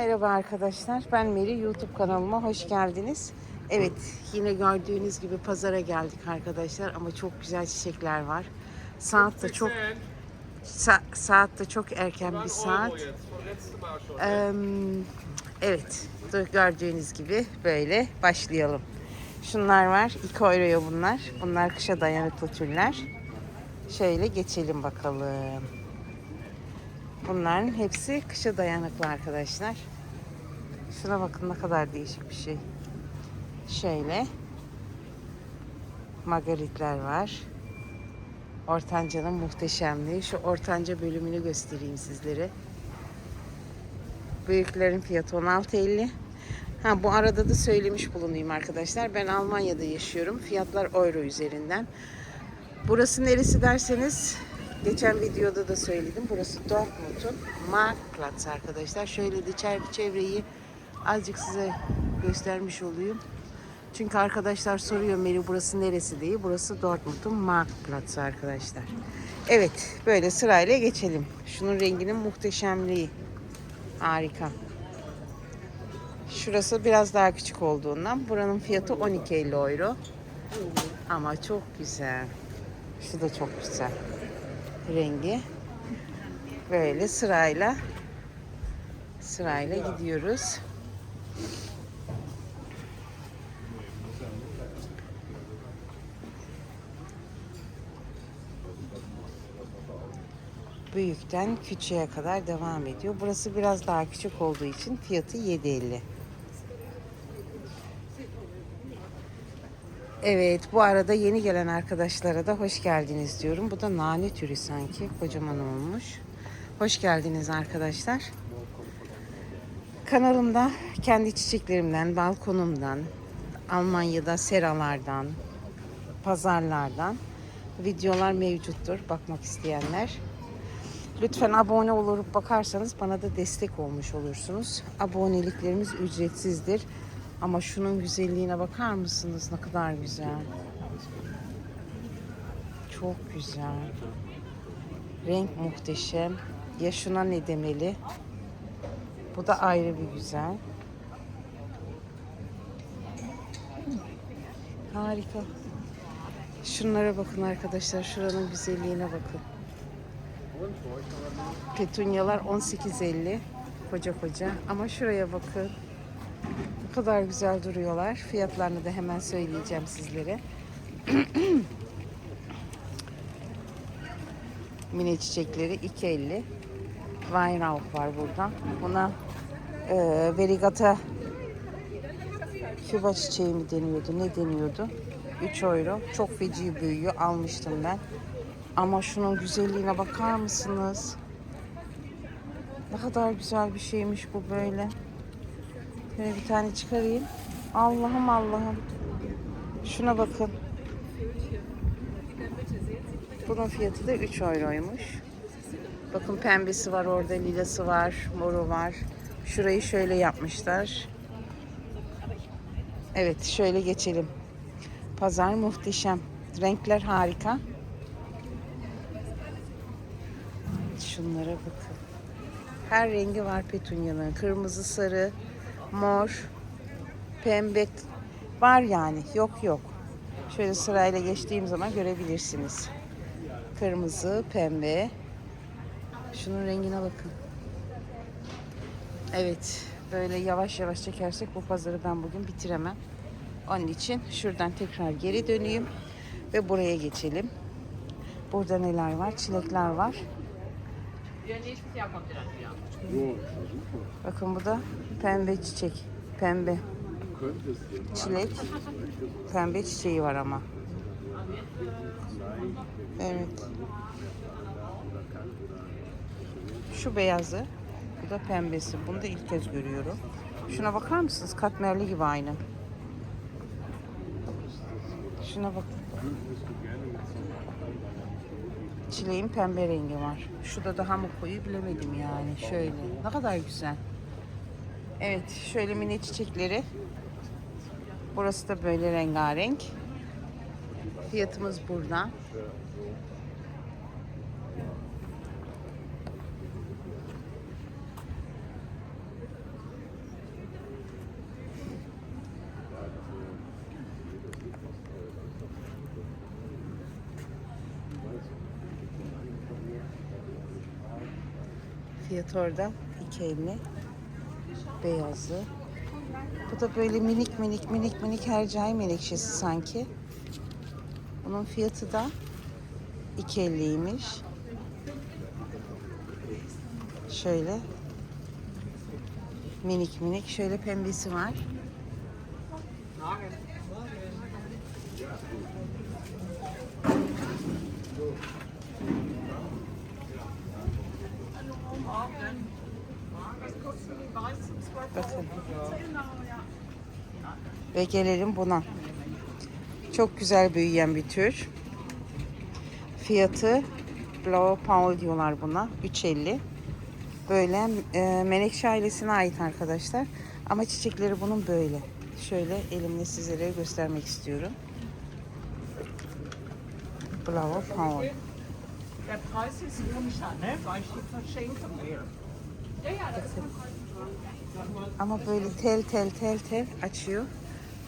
Merhaba arkadaşlar. Ben Meri. YouTube kanalıma hoş geldiniz. Evet, yine gördüğünüz gibi pazara geldik arkadaşlar ama çok güzel çiçekler var. Saat de çok sa- saat de çok erken bir saat. Evet, gördüğünüz gibi böyle başlayalım. Şunlar var. 2 euroya bunlar. Bunlar kışa dayanıklı türler. Şöyle geçelim bakalım. Bunların hepsi kışa dayanıklı arkadaşlar. Şuna bakın ne kadar değişik bir şey. Şöyle. Margaritler var. Ortanca'nın muhteşemliği. Şu ortanca bölümünü göstereyim sizlere. Büyüklerin fiyatı 16.50. Ha bu arada da söylemiş bulunayım arkadaşlar. Ben Almanya'da yaşıyorum. Fiyatlar euro üzerinden. Burası neresi derseniz geçen videoda da söyledim. Burası Dortmund'un Marktplatz arkadaşlar. Şöyle de çevre- çevreyi azıcık size göstermiş olayım. Çünkü arkadaşlar soruyor Meri burası neresi diye. Burası Dortmund'un Marktplatz arkadaşlar. Evet böyle sırayla geçelim. Şunun renginin muhteşemliği. Harika. Şurası biraz daha küçük olduğundan buranın fiyatı 12.50 euro. Ama çok güzel. Şu da çok güzel. Rengi. Böyle sırayla sırayla gidiyoruz. Büyükten küçüğe kadar devam ediyor. Burası biraz daha küçük olduğu için fiyatı 7.50. Evet, bu arada yeni gelen arkadaşlara da hoş geldiniz diyorum. Bu da nane türü sanki, kocaman olmuş. Hoş geldiniz arkadaşlar. Kanalımda kendi çiçeklerimden, balkonumdan, Almanya'da seralardan, pazarlardan videolar mevcuttur bakmak isteyenler. Lütfen abone olup bakarsanız bana da destek olmuş olursunuz. Aboneliklerimiz ücretsizdir. Ama şunun güzelliğine bakar mısınız? Ne kadar güzel. Çok güzel. Renk muhteşem. Ya şuna ne demeli? Bu da ayrı bir güzel. Harika. Şunlara bakın arkadaşlar. Şuranın güzelliğine bakın. Petunyalar 18.50 koca koca ama şuraya bakın. Ne kadar güzel duruyorlar. Fiyatlarını da hemen söyleyeceğim sizlere. Mine çiçekleri 2.50. Weinrauch var burada. Buna e, verigata Küba çiçeği mi deniyordu? Ne deniyordu? 3 euro. Çok feci büyüyor. Almıştım ben. Ama şunun güzelliğine bakar mısınız? Ne kadar güzel bir şeymiş bu böyle. Şöyle bir tane çıkarayım. Allah'ım Allah'ım. Şuna bakın. Bunun fiyatı da 3 euroymuş. Bakın pembesi var orada, lilası var, moru var. Şurayı şöyle yapmışlar. Evet, şöyle geçelim. Pazar muhteşem. Renkler harika. Şunlara bakın. Her rengi var petunyanın. Kırmızı, sarı, mor, pembe var yani. Yok yok. Şöyle sırayla geçtiğim zaman görebilirsiniz. Kırmızı, pembe. Şunun rengine bakın. Evet. Böyle yavaş yavaş çekersek bu pazarı ben bugün bitiremem. Onun için şuradan tekrar geri döneyim ve buraya geçelim. Burada neler var? Çilekler var. Bakın bu da pembe çiçek. Pembe. Çilek. Pembe çiçeği var ama. Evet. Şu beyazı. Bu da pembesi. Bunu da ilk kez görüyorum. Şuna bakar mısınız? Katmerli gibi aynı. Şuna bak. Çileğin pembe rengi var. Şu da daha mı koyu bilemedim yani. Şöyle. Ne kadar güzel. Evet şöyle mini çiçekleri. Burası da böyle rengarenk. Fiyatımız burada. Fiyat orada 2.50. Beyazı. Bu da böyle minik minik minik minik hercai menekşesi sanki. Bunun fiyatı da 2.50'ymiş. Şöyle minik minik şöyle pembesi var. Bakın. Ve gelelim buna. Çok güzel büyüyen bir tür. Fiyatı Blow Paul diyorlar buna. 3.50. Böyle e, menekşe ailesine ait arkadaşlar. Ama çiçekleri bunun böyle. Şöyle elimle sizlere göstermek istiyorum. Blow Paul. Ama böyle tel tel tel tel açıyor.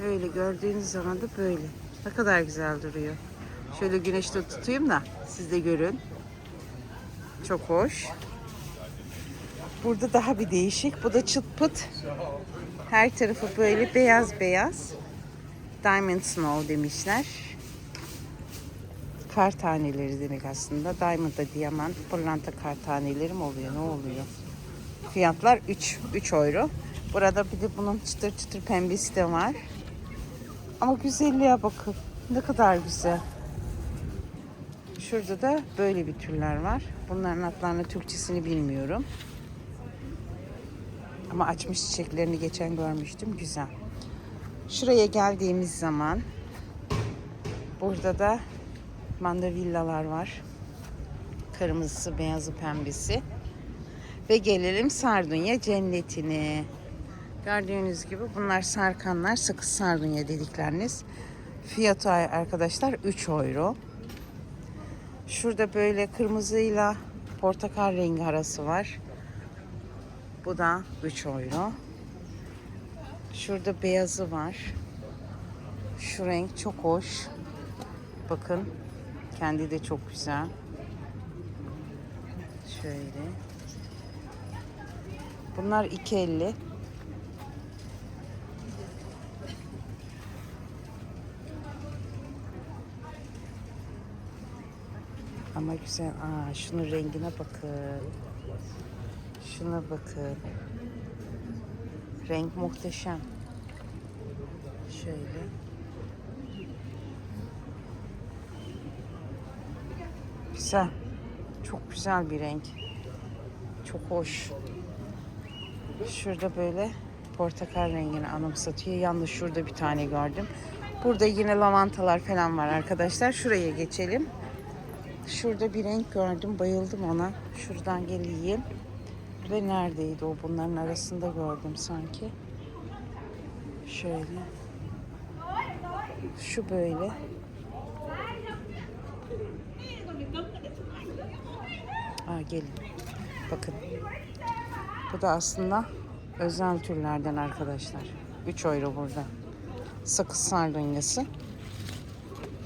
Böyle gördüğünüz zaman da böyle. Ne kadar güzel duruyor. Şöyle güneşte tutayım da siz de görün. Çok hoş. Burada daha bir değişik. Bu da çıt pıt. Her tarafı böyle beyaz beyaz. Diamond Snow demişler. Kar taneleri demek aslında. Diamond da diamant, pırlanta kar taneleri mi oluyor? Ne oluyor? Fiyatlar 3 3 euro. Burada bir de bunun çıtır çıtır pembesi de var. Ama güzelliğe bakın. Ne kadar güzel. Şurada da böyle bir türler var. Bunların adlarını Türkçesini bilmiyorum. Ama açmış çiçeklerini geçen görmüştüm. Güzel. Şuraya geldiğimiz zaman burada da mandavillalar var. Kırmızısı, beyazı, pembesi. Ve gelelim Sardunya cennetine. Gördüğünüz gibi bunlar sarkanlar, sakız sardunya dedikleriniz. Fiyatı arkadaşlar 3 euro. Şurada böyle kırmızıyla portakal rengi arası var. Bu da 3 euro. Şurada beyazı var. Şu renk çok hoş. Bakın kendi de çok güzel. Şöyle. Bunlar 2.50. Ama güzel. Aa, şunun rengine bakın. Şuna bakın. Renk muhteşem. Şöyle. Güzel. Çok güzel bir renk. Çok hoş. Şurada böyle portakal rengini anımsatıyor. Yalnız şurada bir tane gördüm. Burada yine lavantalar falan var arkadaşlar. Şuraya geçelim. Şurada bir renk gördüm. Bayıldım ona. Şuradan geleyim. Ve neredeydi o? Bunların arasında gördüm sanki. Şöyle. Şu böyle. Aa gelin. Bakın. Bu da aslında özel türlerden arkadaşlar. 3 euro burada. Sakız sardunyası.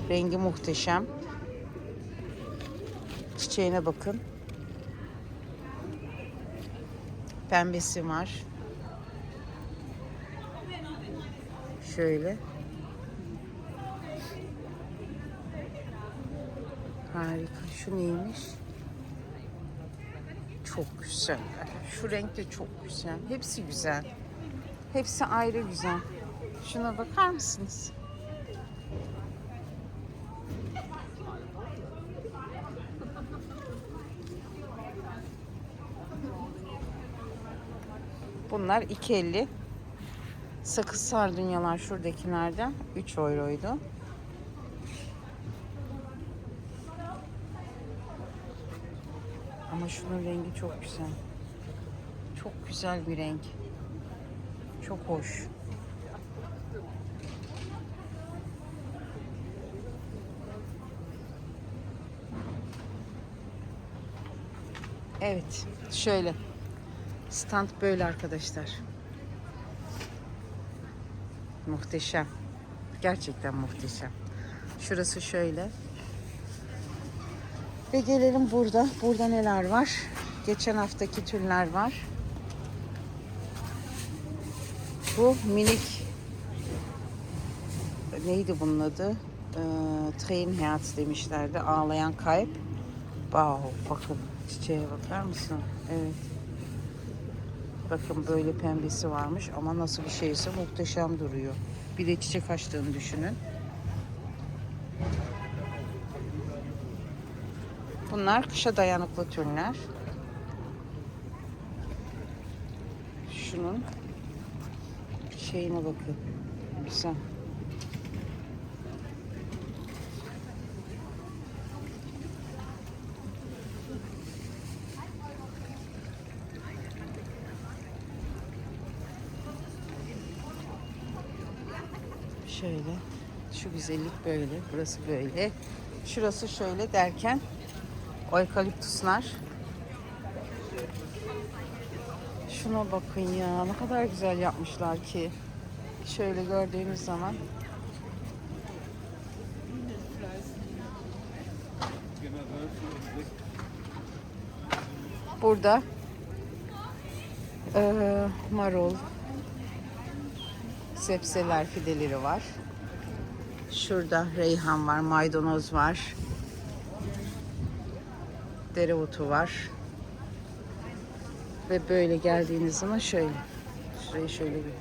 Rengi muhteşem. Çiçeğine bakın. Pembesi var. Şöyle. Harika. Şu neymiş? Çok güzel. Şu renk de çok güzel. Hepsi güzel. Hepsi ayrı güzel. Şuna bakar mısınız? Bunlar 2.50. Sakız sardunyalar şuradakilerden 3 euroydu. Ama şunun rengi çok güzel. Çok güzel bir renk. Çok hoş. Evet, şöyle. Stand böyle arkadaşlar. Muhteşem. Gerçekten muhteşem. Şurası şöyle. Ve gelelim burada. Burada neler var? Geçen haftaki tüller var. Bu minik neydi bunun adı? Ee, Train Herz demişlerdi. Ağlayan kalp. Wow, bakın çiçeğe bakar mısın? Evet. Bakın böyle pembesi varmış ama nasıl bir şeyse muhteşem duruyor. Bir de çiçek açtığını düşünün. Bunlar kışa dayanıklı türler. Şunun şeyine bakın. Güzel. Şöyle. Şu güzellik böyle. Burası böyle. Şurası şöyle derken o ekaliptuslar. Şuna bakın ya. Ne kadar güzel yapmışlar ki. Şöyle gördüğünüz zaman. Burada eee, marul, sebzeler, fideleri var. Şurada reyhan var, maydanoz var. Dereotu var. Ve böyle geldiğiniz zaman şöyle. Şurayı şöyle bir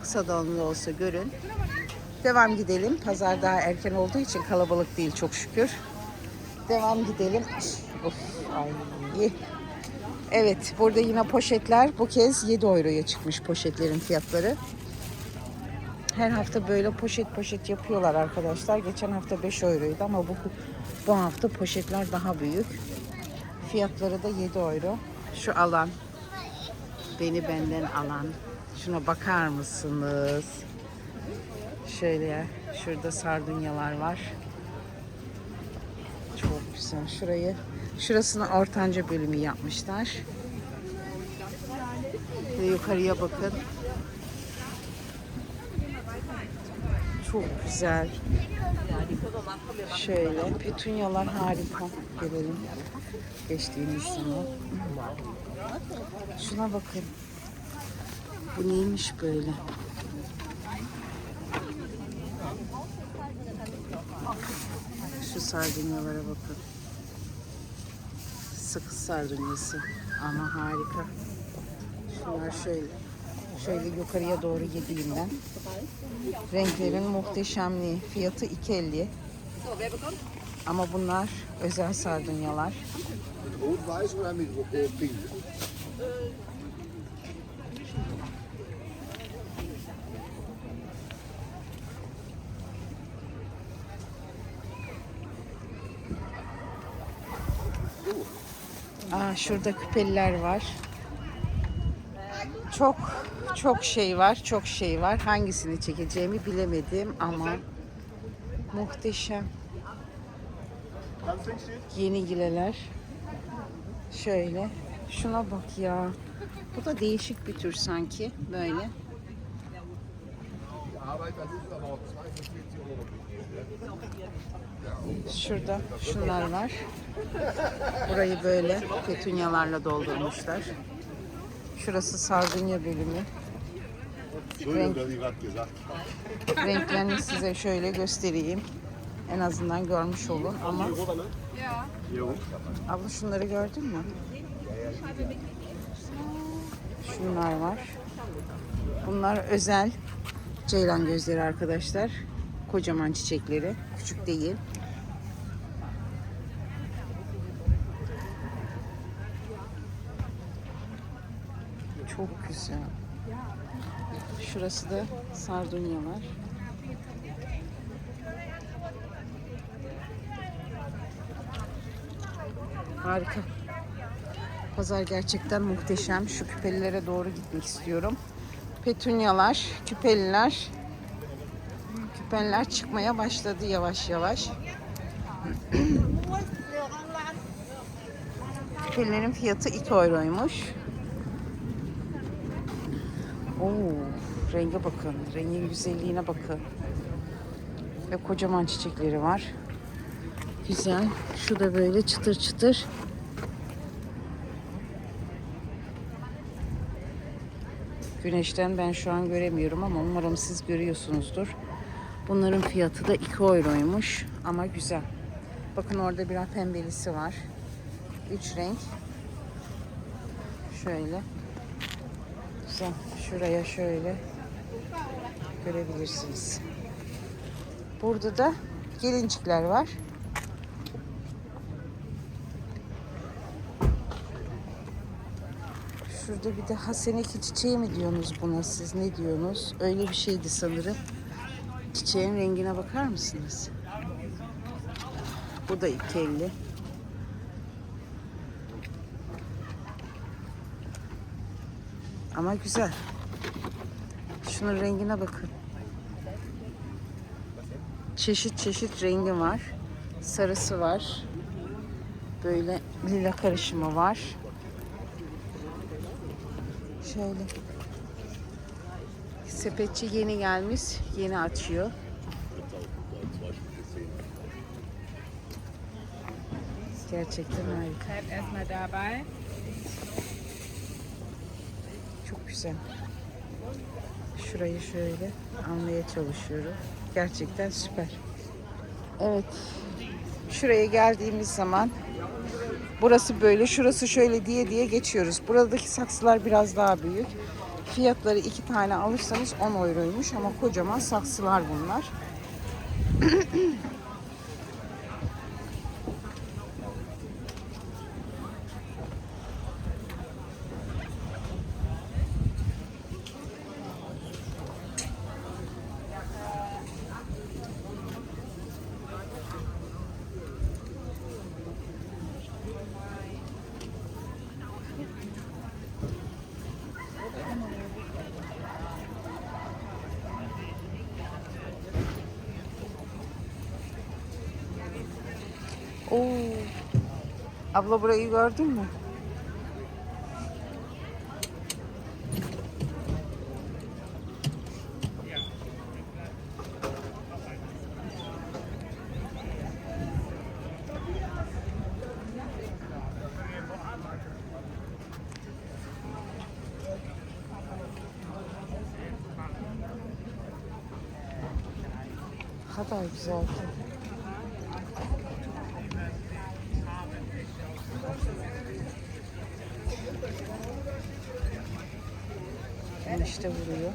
kısa dallı olsa görün. Devam gidelim. Pazar daha erken olduğu için kalabalık değil çok şükür. Devam gidelim. Of, ay. Evet, burada yine poşetler bu kez 7 euroya çıkmış poşetlerin fiyatları. Her hafta böyle poşet poşet yapıyorlar arkadaşlar. Geçen hafta 5 euroydu ama bu bu hafta poşetler daha büyük. Fiyatları da 7 euro. Şu alan beni benden alan. Şuna bakar mısınız? Şöyle. Şurada sardunyalar var. Çok güzel. Şurayı şurasını ortanca bölümü yapmışlar. Ve yukarıya bakın. Çok güzel. Şöyle petunyalar harika. Gelelim. Geçtiğimiz zaman. Şuna bakın. Bu neymiş böyle? Şu sardunyalara bakın. Sıkı sardunyası. Ama harika. Şunlar şöyle. Şöyle yukarıya doğru gideyim ben. Renklerin muhteşemliği. Fiyatı 2.50. Ama bunlar özel sardunyalar. Aa, şurada küpeliler var. Çok çok şey var, çok şey var. Hangisini çekeceğimi bilemedim ama muhteşem. Yeni gileler. Şöyle. Şuna bak ya. Bu da değişik bir tür sanki. Böyle. Şurada şunlar var. Burayı böyle petunyalarla doldurmuşlar. Şurası sardunya bölümü. Renklerini size şöyle göstereyim. En azından görmüş olun ama abla şunları gördün mü? Şunlar var. Bunlar özel ceylan gözleri arkadaşlar. Kocaman çiçekleri. Küçük değil. Çok güzel. Şurası da sardunyalar. Harika. Pazar gerçekten muhteşem. Şu küpelilere doğru gitmek istiyorum. Petunyalar, küpeliler. Küpeller çıkmaya başladı yavaş yavaş. Küpelerin fiyatı 2 euroymuş. Oo, renge bakın. Rengin güzelliğine bakın. Ve kocaman çiçekleri var. Güzel. Şu da böyle çıtır çıtır. Güneşten ben şu an göremiyorum ama umarım siz görüyorsunuzdur. Bunların fiyatı da 2 euroymuş ama güzel. Bakın orada biraz pembelisi var. 3 renk. Şöyle. Güzel. Şuraya şöyle görebilirsiniz. Burada da gelincikler var. Şurada bir de haseneki çiçeği mi diyorsunuz buna siz ne diyorsunuz? Öyle bir şeydi sanırım. Çiçeğin rengine bakar mısınız? Bu da 2.50. Ama güzel. Şunun rengine bakın. Çeşit çeşit rengi var. Sarısı var. Böyle lila karışımı var. Şöyle. Sepetçi yeni gelmiş. Yeni açıyor. Gerçekten harika. Çok güzel. Şurayı şöyle almaya çalışıyorum. Gerçekten süper. Evet. Şuraya geldiğimiz zaman burası böyle, şurası şöyle diye diye geçiyoruz. Buradaki saksılar biraz daha büyük. Fiyatları iki tane alırsanız 10 euroymuş ama kocaman saksılar bunlar. Abla burayı gördün mü? Kadar güzel ki. Enişte vuruyor.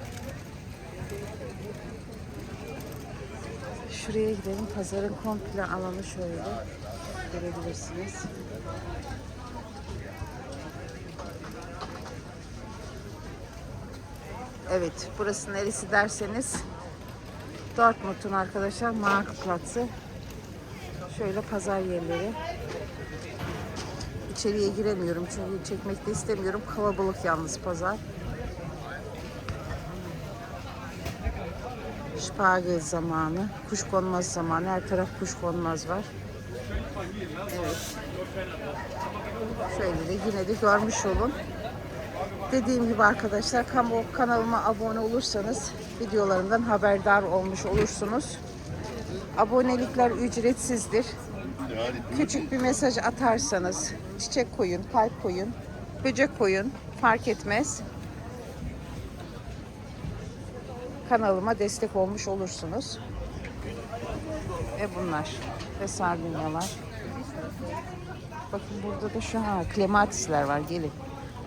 Şuraya gidelim. Pazarın komple alanı şöyle. Görebilirsiniz. Evet, burası neresi derseniz Dortmund'un arkadaşlar Marktplatz'ı. Şöyle pazar yerleri. İçeriye giremiyorum çünkü çekmek de istemiyorum. Kalabalık yalnız pazar. Spargel zamanı, kuşkonmaz zamanı. Her taraf kuşkonmaz var. Evet. Şöyle de yine de görmüş olun. Dediğim gibi arkadaşlar kanalıma abone olursanız videolarımdan haberdar olmuş olursunuz. Abonelikler ücretsizdir. Küçük bir mesaj atarsanız çiçek koyun, kalp koyun, böcek koyun fark etmez. Kanalıma destek olmuş olursunuz. Ve bunlar ve sardunyalar. Bakın burada da şu ha klematisler var gelin.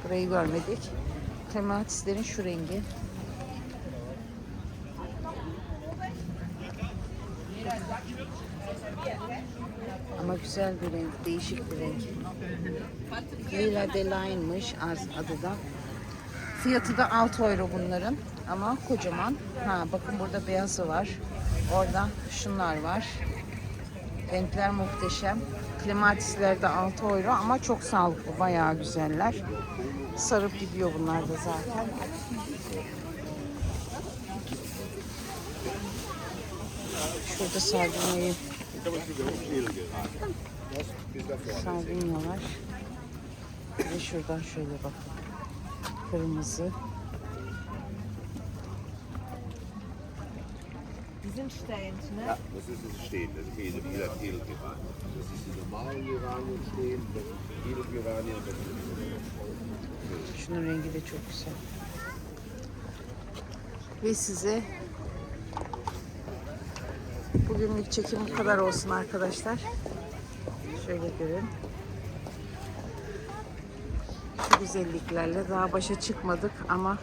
Burayı görmedik. Klematislerin şu rengi. Ama güzel bir renk, değişik bir renk. Lila Deline'mış adı da. Fiyatı da 6 euro bunların ama kocaman. Ha bakın burada beyazı var. Orada şunlar var. Renkler muhteşem. Klimatisler de 6 euro ama çok sağlıklı, bayağı güzeller. Sarıp gidiyor bunlar da zaten. Şurada sardunyayı Sardunya var. Ve şuradan şöyle bakın. Kırmızı. Die sind stehend, ne? Ja, das ist es stehen, das ist Edel, Edel, Edelgeranien. Das ist die normalen Geranien stehen, das ist Edelgeranien, das ist Şunun rengi de çok güzel. Ve size bugünlük çekim bu kadar olsun arkadaşlar. Şöyle görün. Güzelliklerle daha başa çıkmadık ama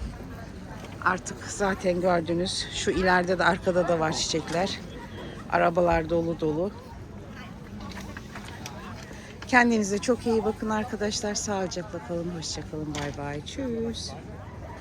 artık zaten gördünüz. Şu ileride de arkada da var çiçekler. Arabalar dolu dolu. Kendinize çok iyi bakın arkadaşlar. Sağlıcakla kalın. Hoşçakalın. Bay bay. Tschüss.